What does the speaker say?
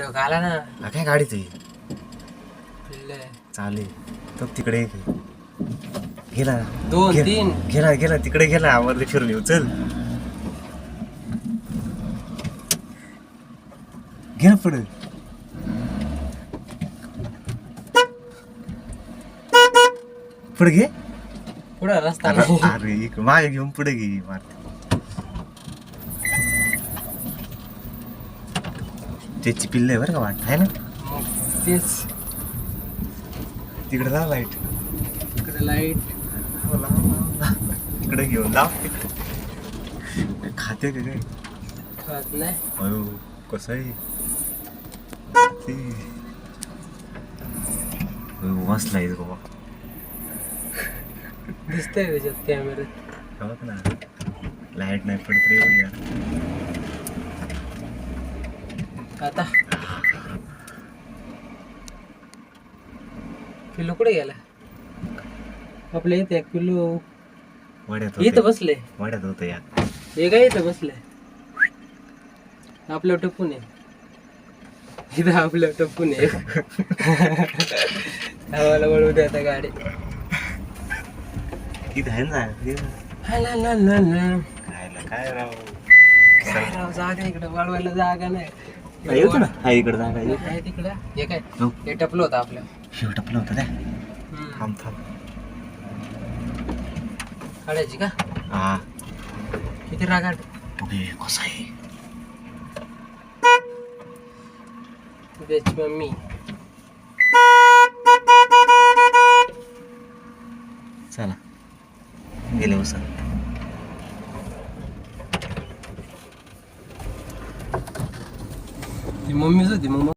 Video काला ना. हा काय गाडीच आहे पिल्ले. चालेल. तो तिकडे. गेला. दोन गे- तीन. गेला गेला. तिकडे गेला. आवरले फिरून येऊ. चल. घे ना पुढे. पुढे घे. पुढे रस्ता. अरे नाही. अरे इक- मागे घेऊन पुढे घे. मारते. त्याची पिल्ल आहे बरं का वाट आहे ना? तेच. तिकडे जा लाइट इकडे लाइट तिकडे घेऊन लाव. तिकडे खाते का काय? खात नाही. अयो कसं आहे? मस्त आहे बाबा. दिसतंय त्याच्यात कॅमेऱ्यात ना. लाइट नाही पडत रे यार. आता? पिल्लू कुठे गेला? आपल्या इथे एक पिल्लू वाड्यात इथं होते बसले. वाड्यात होतं या हे काय इथं बसले? आपल्या टपून आहे. इथं आपल्या टपून आहे. आम्हाला वळू द्या आता गाडी. इथं आहे ना ना. ला, ला, ला, ला. काय राव? काय राव, जागा इकडे वाढवायला जागा नाही. हा, येतो ना हा इकडे जागा ये. काय तिकडं? हे काय? हो. हे टपलं होतं आपलं. शेवट आपलं होतं काय? हम्म. थांब थांब. काढायची का? हा. किती रागाट अबे कसा आहे? त्याची मम्मी चला. गेले उसा ती मम्मीच होती मग